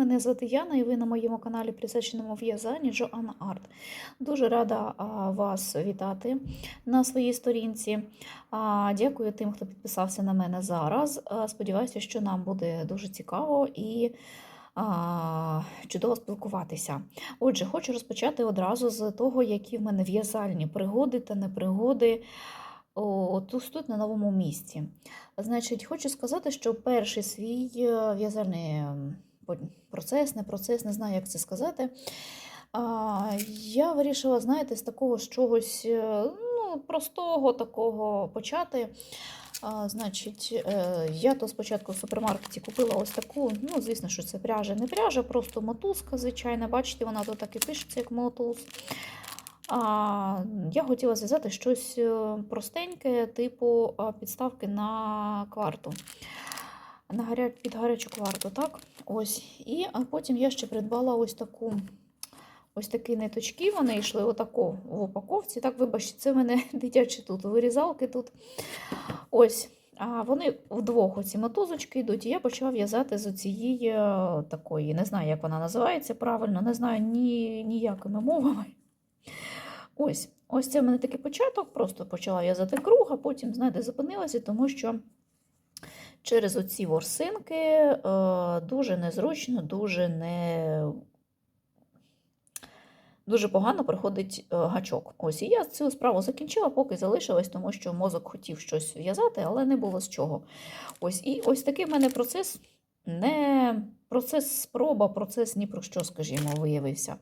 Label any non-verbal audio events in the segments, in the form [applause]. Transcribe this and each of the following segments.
Мене звати Яна, і ви на моєму каналі присвяченому в'язанні Joanna Art. Дуже рада вас вітати на своїй сторінці. Дякую тим, хто підписався на мене зараз. Сподіваюся, що нам буде дуже цікаво і чудово спілкуватися. Отже, хочу розпочати одразу з того, які в мене в'язальні пригоди та непригоди. Тут, тут на новому місці. Значить, хочу сказати, що перший свій е, в'язальний процес, не процес, не знаю, як це сказати. А, я вирішила, знаєте, з такого з чогось е, ну, простого такого почати. А, значить, е, я то спочатку в супермаркеті купила ось таку, ну, звісно, що це пряжа, не пряжа, просто мотузка звичайна. Бачите, вона тут так і пишеться, як мотуз. А, я хотіла зв'язати щось е, простеньке, типу підставки на кварту. На гаря... Під гарячу кварту, так? Ось. І потім я ще придбала ось таку. Ось такі ниточки, вони йшли отако в упаковці. Так, вибачте, це в мене [laughs] дитячі тут вирізалки тут. Ось. А вони вдвох оці мотузочки йдуть, і я почала в'язати з цієї е, такої, не знаю, як вона називається правильно, не знаю ні, ніякими мовами. Ось, ось це в мене такий початок, просто почала в'язати круг, а потім, знаєте, зупинилася, тому що через оці ворсинки е, дуже незручно, дуже не. Дуже погано проходить е, гачок. Ось і я цю справу закінчила, поки залишилась, тому що мозок хотів щось в'язати, але не було з чого. Ось і ось такий в мене процес не процес спроба, процес ні про що, скажімо, виявився.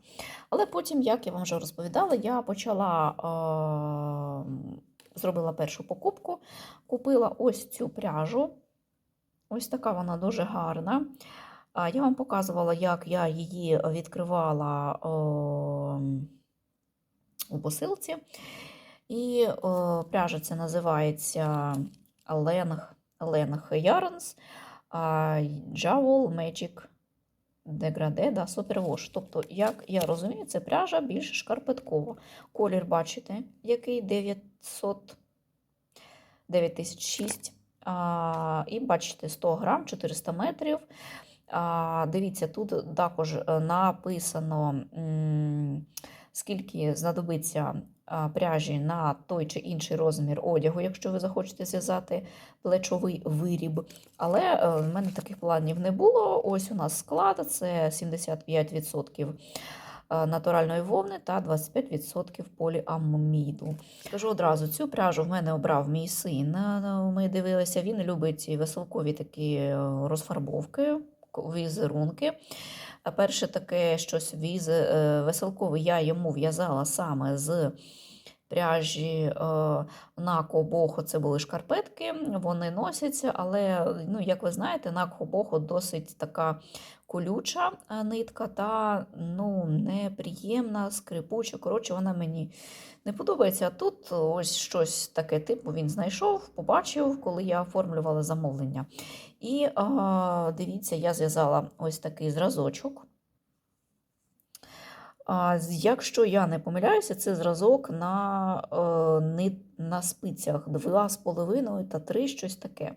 Але потім, як я вам вже розповідала, я почала е- зробила першу покупку, купила ось цю пряжу. Ось така вона дуже гарна. Я вам показувала, як я її відкривала у посилці. І е, пряжа це називається Len, Len Yarns Jowl Magic Degradé да, Superwash. Тобто, як я розумію, це пряжа більш шкарпеткова. Колір, бачите, який 900 9006. І бачите, 100 грам, 400 метрів. Дивіться, тут також е, написано, скільки знадобиться пряжі на той чи інший розмір одягу, якщо ви захочете зв'язати плечовий виріб. Але е, в мене таких планів не було. Ось у нас склад це 75% е, натуральної вовни та 25% поліаміду. Скажу одразу, цю пряжу в мене обрав мій син. Е, Ми дивилися, він любить веселкові такі е, розфарбовки, візерунки. Перше таке щось віз е, веселкове я йому в'язала саме з пряжі е, на кобохо це були шкарпетки, вони носяться, але, ну, як ви знаєте, на кобохо досить така колюча е, нитка та ну, неприємна, скрипуча. Коротше, вона мені не подобається. А тут ось щось таке типу він знайшов, побачив, коли я оформлювала замовлення. І а, дивіться, я зв'язала ось такий зразочок. А, Якщо я не помиляюся, це зразок на, е, на спицях 2,5 та 3, щось таке.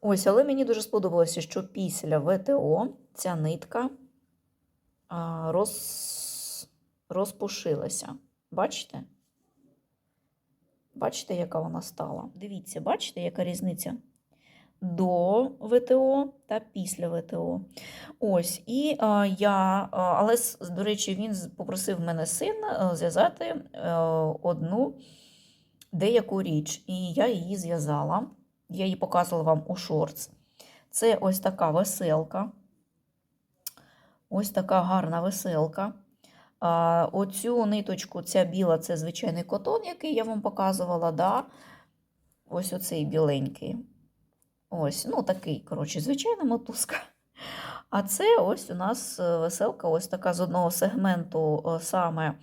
Ось, але мені дуже сподобалося, що після ВТО ця нитка роз, розпушилася. Бачите? Бачите, яка вона стала? Дивіться, бачите, яка різниця? До ВТО та після ВТО. Ось, і а, я, але, до речі, він попросив мене син зв'язати е, одну деяку річ, і я її зв'язала. Я її показувала вам у шортс. Це ось така веселка. Ось така гарна веселка. А, оцю ниточку, ця біла, це звичайний котон, який я вам показувала. Да? Ось оцей біленький. Ось, ну такий, коротше, звичайна мотузка. А це ось у нас е, веселка, ось така з одного сегменту е, саме е,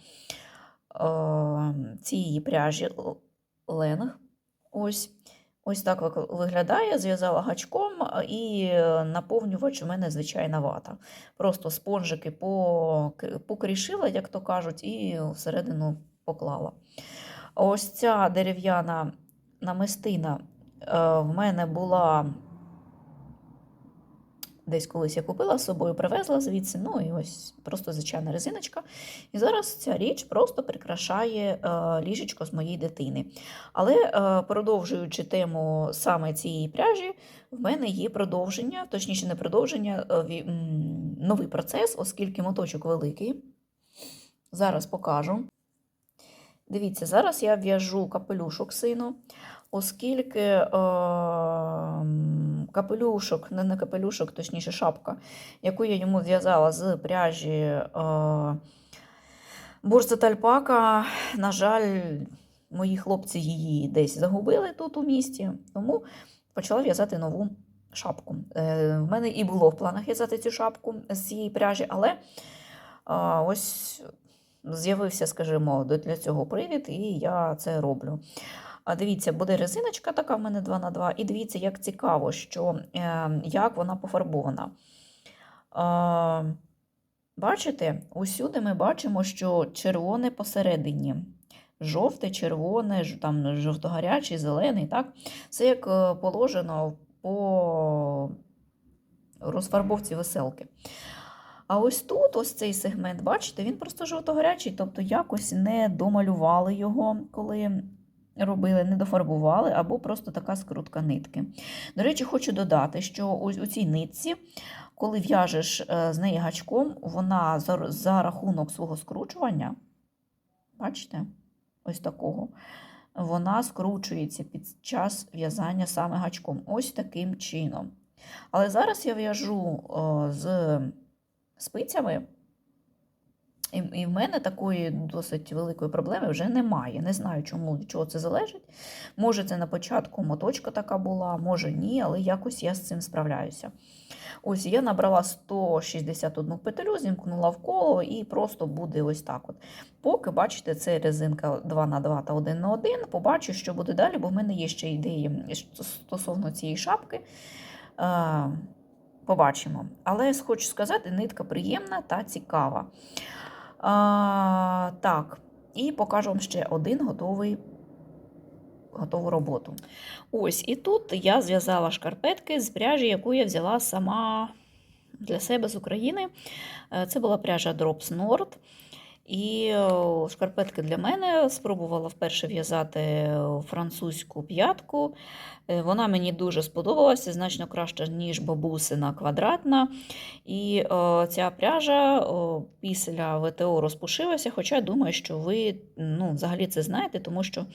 цієї пряжі ленг. Ось. Ось так виглядає, зв'язала гачком і наповнювач у мене звичайна вата. Просто спонжики покрішила, як то кажуть, і всередину поклала. Ось ця дерев'яна намистина в мене була Десь колись я купила з собою, привезла звідси, ну і ось просто звичайна резиночка. І зараз ця річ просто прикрашає е, ліжечко з моєї дитини. Але е, продовжуючи тему саме цієї пряжі, в мене є продовження, точніше, не продовження, е, новий процес, оскільки моточок великий. Зараз покажу. Дивіться, зараз я в'яжу капелюшок сину, оскільки е, капелюшок, не, капелюшок, точніше шапка, яку я йому зв'язала з пряжі е, бурса тальпака, на жаль, мої хлопці її десь загубили тут у місті, тому почала в'язати нову шапку. Е, в мене і було в планах в'язати цю шапку з цієї пряжі, але е, ось з'явився, скажімо, для цього привід, і я це роблю. А дивіться, буде резиночка така в мене 2 на 2 і дивіться, як цікаво, що, е, як вона пофарбована. Бачите, усюди ми бачимо, що червоне посередині. Жовте, червоне, там жовтогарячий, зелений, так? Це як е, положено по розфарбовці веселки. А ось тут, ось цей сегмент, бачите, він просто жовто-гарячий, тобто якось не домалювали його, коли робили, не дофарбували, або просто така скрутка нитки. До речі, хочу додати, що у цій нитці, коли в'яжеш е, з неї гачком, вона за, рахунок свого скручування, бачите, ось такого, вона скручується під час в'язання саме гачком. Ось таким чином. Але зараз я в'яжу е, з спицями, і, в мене такої досить великої проблеми вже немає. Не знаю, чому від чого це залежить. Може, це на початку моточка така була, може ні, але якось я з цим справляюся. Ось я набрала 161 петлю, зімкнула в коло і просто буде ось так. от. Поки, бачите, це резинка 2 на 2 та 1 на 1. Побачу, що буде далі, бо в мене є ще ідеї стосовно цієї шапки. Е, Побачимо. Але хочу сказати, нитка приємна та цікава. А, так, і покажу вам ще один готовий, готову роботу. Ось, і тут я зв'язала шкарпетки з пряжі, яку я взяла сама для себе з України. Е, Це була пряжа Drops Nord. І о, шкарпетки для мене спробувала вперше в'язати французьку п'ятку. Е, Вона мені дуже сподобалася, значно краще, ніж бабусина квадратна. І ця пряжа після ВТО розпушилася, хоча я думаю, що ви ну, взагалі це знаєте, тому що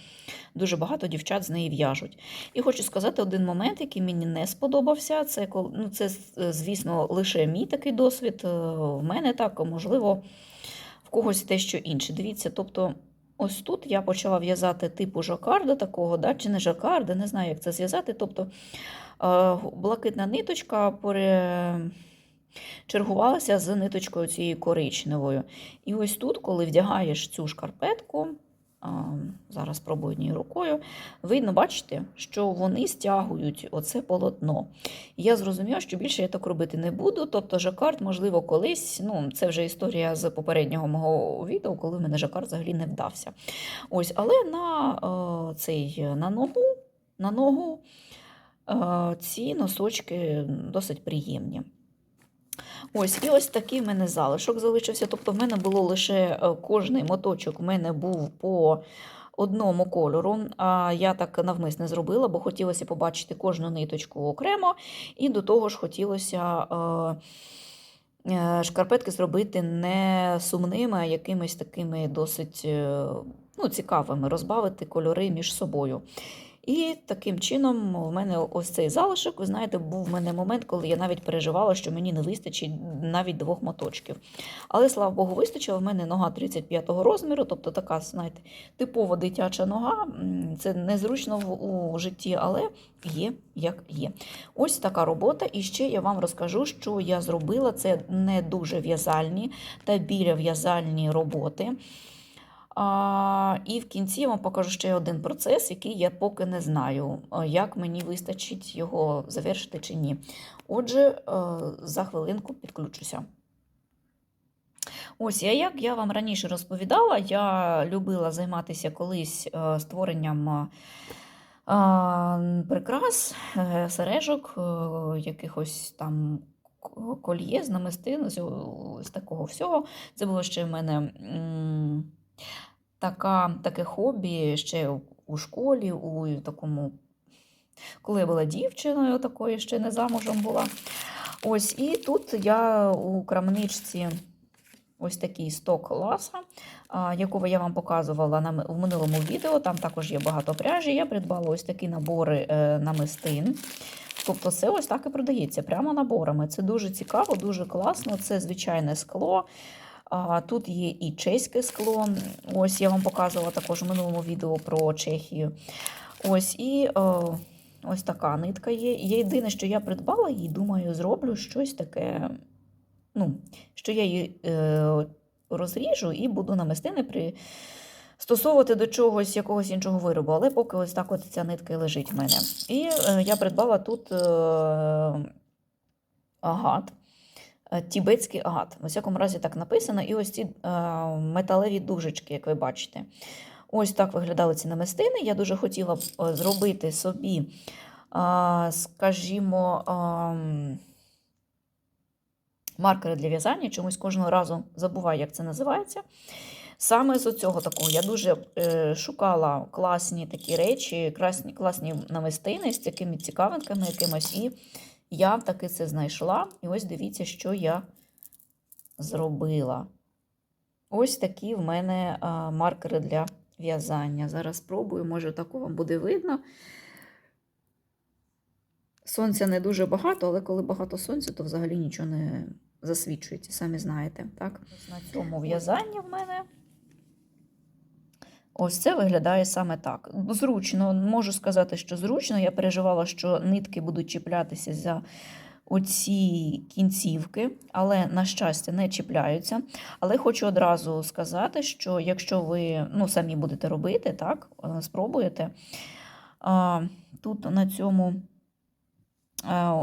дуже багато дівчат з неї в'яжуть. І хочу сказати один момент, який мені не сподобався. Це, ну, це е, звісно, лише мій такий досвід. Е, В мене так, можливо, когось дещо інше. Дивіться, тобто. Ось тут я почала в'язати типу жакарда такого, да, чи не жакарда, не знаю, як це зв'язати. Тобто е, блакитна ниточка пере... чергувалася з ниточкою цією коричневою. І ось тут, коли вдягаєш цю шкарпетку, зараз спробую однією рукою, видно, бачите, що вони стягують оце полотно. І я зрозуміла, що більше я так робити не буду. Тобто жакард, можливо, колись, ну, це вже історія з попереднього мого відео, коли в мене жакард взагалі не вдався. Ось, але на цей на ногу, на ногу ці носочки досить приємні. Ось, і ось такий в мене залишок залишився. Тобто, в мене було лише е, кожний моточок, в мене був по одному кольору. А я так навмисне зробила, бо хотілося побачити кожну ниточку окремо, і до того ж хотілося. е, е, Шкарпетки зробити не сумними, а якимись такими досить ну, цікавими, розбавити кольори між собою. І таким чином в мене ось цей залишок, ви знаєте, був в мене момент, коли я навіть переживала, що мені не вистачить навіть двох моточків. Але, слава Богу, вистачило. В мене нога 35-го розміру, тобто така, знаєте, типова дитяча нога. Це незручно в- у житті, але є як є. Ось така робота. І ще я вам розкажу, що я зробила. Це не дуже в'язальні та біля в'язальні роботи. А, і в кінці я вам покажу ще один процес, який я поки не знаю, як мені вистачить його завершити чи ні. Отже, е, за хвилинку підключуся. Ось, я, як я вам раніше розповідала, я любила займатися колись е, створенням е, прикрас, е, сережок, е, якихось там кольє з намистин, з, такого всього. Це було ще в мене така, таке хобі ще у- школі, у такому, коли я була дівчиною, такою ще не замужем була. Ось, і тут я у крамничці ось такий сток ласа, якого я вам показувала в минулому відео. Там також є багато пряжі. Я придбала ось такі набори е, намистин. Тобто це ось так і продається, прямо наборами. Це дуже цікаво, дуже класно. Це звичайне скло. Тут є і чеське скло. Ось я вам показувала також в минулому відео про Чехію. Ось і е, ось така нитка є. Є єдине, що я придбала і думаю, зроблю щось таке. Ну, що я її е, розріжу і буду намистини пристосовувати до чогось якогось іншого виробу. Але поки ось так от ця нитка і лежить в мене. І е, я придбала тут е, агат. Е, Тібетський агат. У всякому разі так написано. І ось ці е, металеві дужечки, як ви бачите. Ось так виглядали ці намистини. Я дуже хотіла б е, зробити собі, скажімо, маркери для в'язання. Чомусь кожного разу забуваю, як це називається. Саме з цього такого я дуже шукала класні такі речі, класні, класні намистини з такими цікавинками якимось. І я таки це знайшла. І ось дивіться, що я зробила. Ось такі в мене маркери для в'язання. Зараз спробую, може, тако вам буде видно. Сонця не дуже багато, але коли багато сонця, то взагалі нічого не засвічується, самі знаєте. Так? На цьому в'язання в мене. Ось це виглядає саме так. Зручно, можу сказати, що зручно. Я переживала, що нитки будуть чіплятися за оці кінцівки, але, на щастя, не чіпляються. Але хочу одразу сказати, що якщо ви ну, самі будете робити, так, е, спробуєте, тут на цьому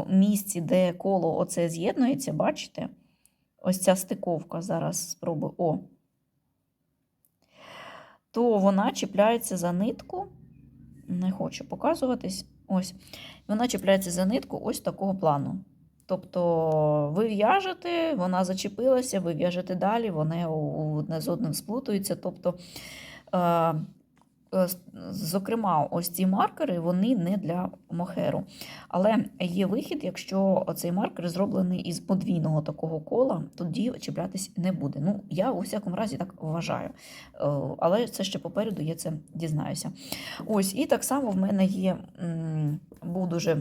місці, де коло оце з'єднується, бачите? Ось ця стиковка зараз спробую. О, то вона чіпляється за нитку. Не хочу показуватись. Ось. Вона чіпляється за нитку ось такого плану. Тобто ви в'яжете, вона зачепилася, ви в'яжете далі, вони одне з одним сплутуються. Тобто, е, зокрема, ось ці маркери вони не для мохеру. Але є вихід, якщо цей маркер зроблений із подвійного такого кола, тоді чіплятись не буде. Ну, я у всякому разі так вважаю. Е, Але це ще попереду, я це дізнаюся. Ось, і так само в мене є, був дуже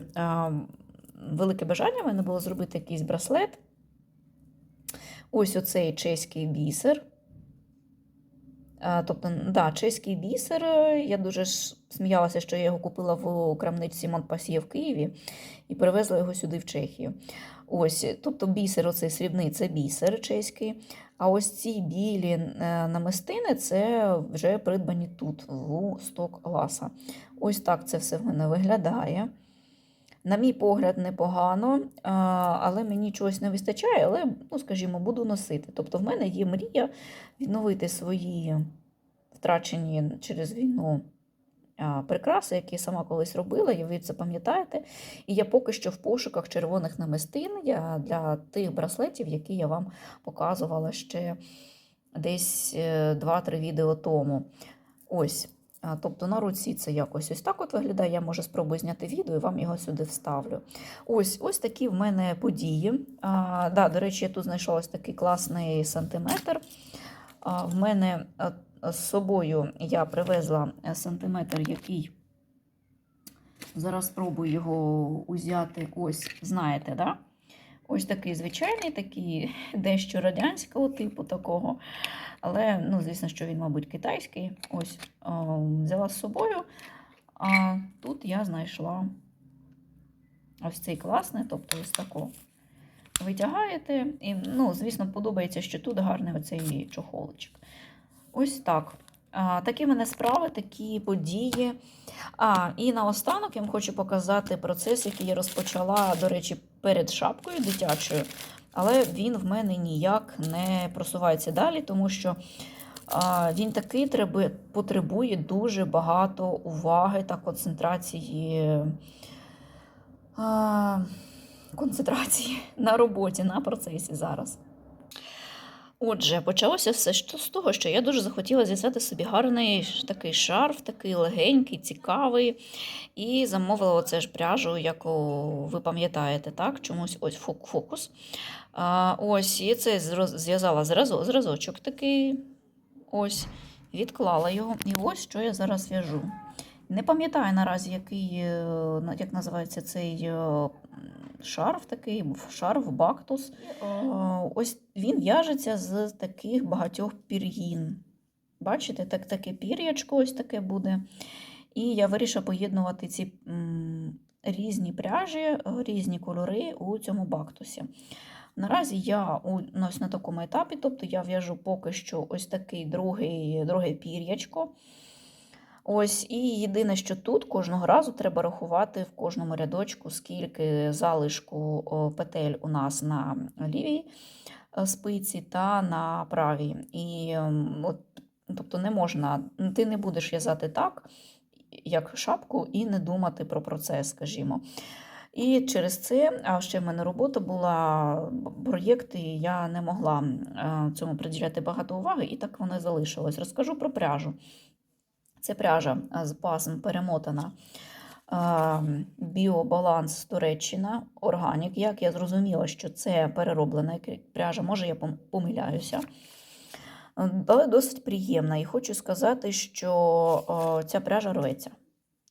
велике бажання в мене було зробити якийсь браслет. Ось оцей чеський бісер. А, Тобто, да, чеський бісер. е, Я дуже ж сміялася, що я його купила в крамничці Монпасьє в Києві і привезла його сюди в Чехію. Ось, тобто бісер, оцей срібний це бісер чеський. А ось ці білі е, намистини це вже придбані тут, в сток ласа. Ось так це все в мене виглядає. На мій погляд, непогано, але мені чогось не вистачає, але, ну, скажімо, буду носити. Тобто, в мене є мрія відновити свої втрачені через війну прикраси, які сама колись робила, і ви це пам'ятаєте. І я поки що в пошуках червоних намистин для тих браслетів, які я вам показувала ще десь е, 2-3 відео тому. Ось. Тобто на руці це якось ось так от виглядає. Я може спробую зняти відео і вам його сюди вставлю. Ось ось такі в мене події. А, да, До речі, я тут знайшла ось такий класний сантиметр. А, в мене з собою я привезла сантиметр, який зараз спробую його узяти. Ось, знаєте, да? Ось такий звичайний, такий [laughs] дещо радянського типу такого. Але, ну, звісно, що він, мабуть, китайський. Ось о, взяла з собою. А тут я знайшла ось цей класний, тобто ось таку. Витягаєте, і, ну, звісно, подобається, що тут гарний оцей чохолочок. Ось так. А, такі мене справи, такі події. А, і наостанок я вам хочу показати процес, який я розпочала, до речі, перед шапкою дитячою. Але він в мене ніяк не просувається далі, тому що він такий потребує дуже багато уваги та концентрації. Концентрації [laughs] на роботі, на процесі зараз. Отже, почалося все з того, що я дуже захотіла зв'язати собі гарний такий шарф, такий легенький, цікавий. І замовила оце ж пряжу, яку ви пам'ятаєте, так? Чомусь ось фокус. А, ось, і це зв'язала зразу, зразочок такий. Ось, відклала його. І ось що я зараз в'яжу. Не пам'ятаю наразі, який, е, як називається цей е, шарф такий, шарф, бактус. Е, Ось він в'яжеться з таких багатьох пір'їн. Бачите, так, таке пір'ячко ось таке буде. І я вирішила поєднувати ці різні пряжі, е, різні кольори у цьому бактусі. Наразі я у, ось на такому етапі, тобто я в'яжу поки що ось такий другий, друге пір'ячко. Ось, і єдине, що тут кожного разу треба рахувати в кожному рядочку, скільки залишку петель у нас на лівій е, спиці та на правій. І от, тобто не можна, ти не будеш в'язати так, як шапку, і не думати про процес, скажімо. І через це, а ще в мене робота була, проєкти, я не могла е, цьому приділяти багато уваги, і так воно і залишилось. Розкажу про пряжу. Це пряжа з пасм перемотана. Біобаланс Туреччина, органік. Як я зрозуміла, що це перероблена пряжа, може я помиляюся. Е, Але досить приємна. І хочу сказати, що е, ця пряжа рветься.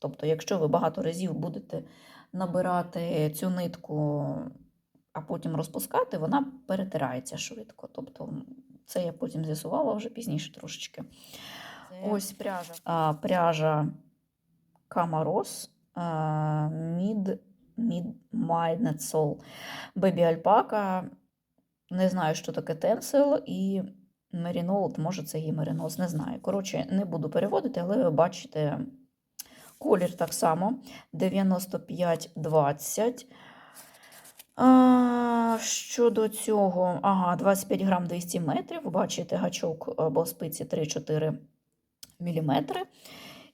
Тобто, якщо ви багато разів будете набирати цю нитку, а потім розпускати, вона перетирається швидко. Тобто, це я потім з'ясувала вже пізніше трошечки. Ось пряжа. А, пряжа Камарос Mid Midnight Бебі Альпака. Не знаю, що таке тенсил і мерінол, може це є мериноз, не знаю. Коротше, не буду переводити, але ви бачите колір так само 95-20. Щодо цього, ага, 25 грам 200 метрів. Бачите, гачок або спиці 3-4 міліметри.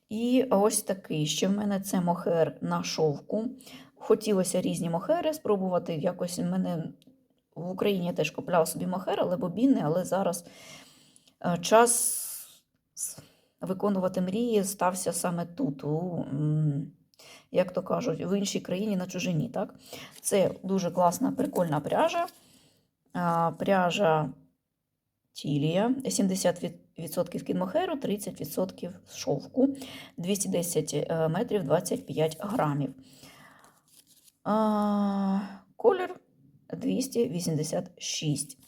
І ось такий. Ще в мене це мохер на шовку. Хотілося різні мохери спробувати. Якось в мене в Україні я теж купляла собі мохер, але бобіни, але зараз е, час виконувати мрії стався саме тут, у, як то кажуть, в іншій країні на чужині. Так? Це дуже класна, прикольна пряжа. Пряжа Тілія, 70% кінмохеру, 30% шовку, 210 е, метрів, 25 грамів. А, Колір 286.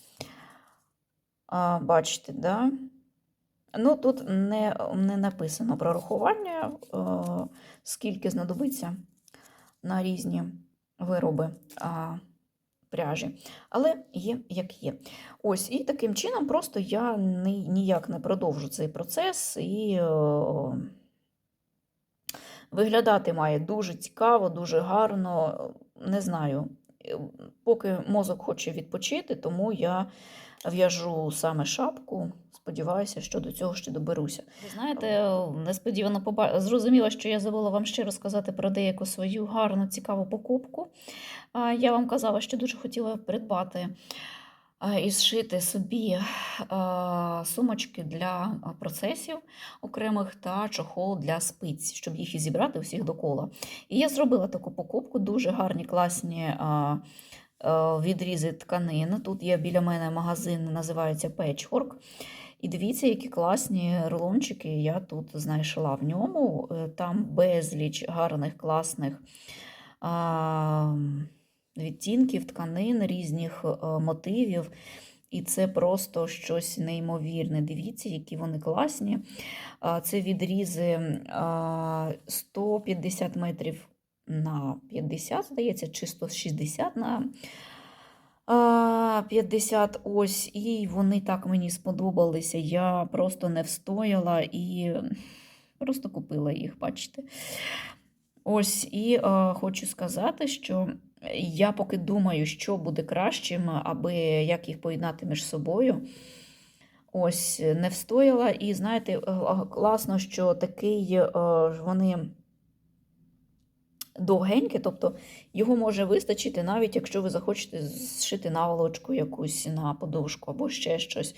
А, Бачите, да? Ну, тут не, не написано про рахування, е, скільки знадобиться на різні вироби а, пряжі. Але є як є. Ось, і таким чином просто я ні- ніяк не продовжу цей процес і е, виглядати має дуже цікаво, дуже гарно. Не знаю, е, поки мозок хоче відпочити, тому я в'яжу саме шапку. Сподіваюся, що до цього ще доберуся. Ви знаєте, несподівано поба... зрозуміла, що я забула вам ще розказати про деяку свою гарну, цікаву покупку. Я вам казала, що дуже хотіла придбати і зшити собі сумочки для процесів окремих та чохол для спиць, щоб їх і зібрати всіх докола. І я зробила таку покупку, дуже гарні, класні відрізи тканин. Тут є біля мене магазин, називається Patchwork. І дивіться, які класні рулончики я тут знайшла в ньому. Е, Там безліч гарних, класних а, відтінків, тканин, різних е, мотивів. І це просто щось неймовірне. Дивіться, які вони класні. Це відрізи а, 150 метрів на 50, здається, чи 160 на 50 ось, і вони так мені сподобалися. Я просто не встояла і просто купила їх, бачите. Ось, і е, хочу сказати, що я поки думаю, що буде кращим, аби як їх поєднати між собою. Ось, не встояла. І знаєте, е, класно, що такий е, вони довгеньке, тобто його може вистачити, навіть якщо ви захочете зшити наволочку якусь на подушку або ще щось.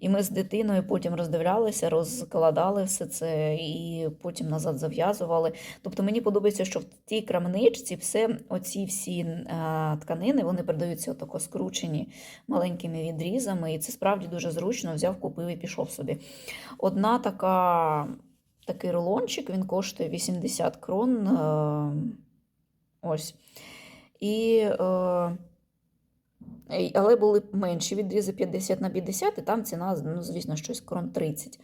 І ми з дитиною потім роздивлялися, розкладали все це і потім назад зав'язували. Тобто мені подобається, що в тій крамничці все, оці всі е, тканини, вони продаються отако скручені маленькими відрізами, і це справді дуже зручно. Взяв, купив і пішов собі. Одна така, такий рулончик, він коштує 80 крон. Е, ось. І, е, але були менші відрізи 50 на 50, і там ціна, ну, звісно, щось крон 30.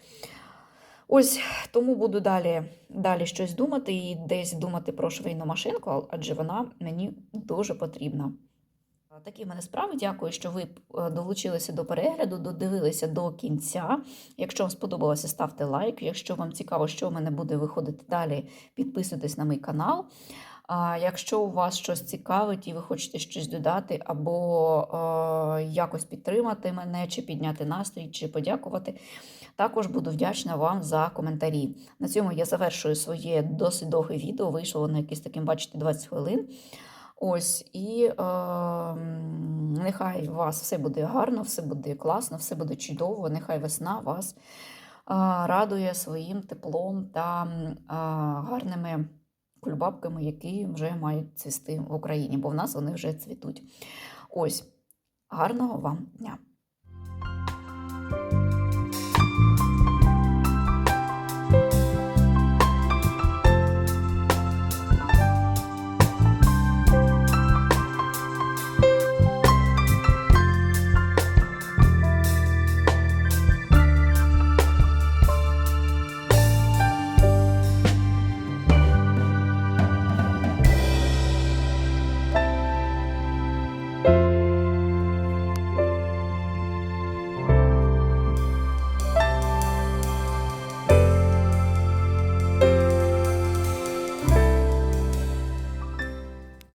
Ось тому буду далі, далі щось думати і десь думати про швейну машинку, адже вона мені дуже потрібна. А, Такі в мене справи. Дякую, що ви е, долучилися до перегляду, додивилися до кінця. Якщо вам сподобалося, ставте лайк. Якщо вам цікаво, що в мене буде виходити далі, підписуйтесь на мій канал. А якщо у вас щось цікавить і ви хочете щось додати, або е, якось підтримати мене, чи підняти настрій, чи подякувати, також буду вдячна вам за коментарі. На цьому я завершую своє досить довге відео. Вийшло воно якесь таким, бачите, 20 хвилин. Ось, і е, нехай у вас все буде гарно, все буде класно, все буде чудово. Нехай весна вас е, радує своїм теплом та е, гарними кульбабками, які вже мають цвісти в Україні, бо в нас вони вже цвітуть. Ось, гарного вам дня!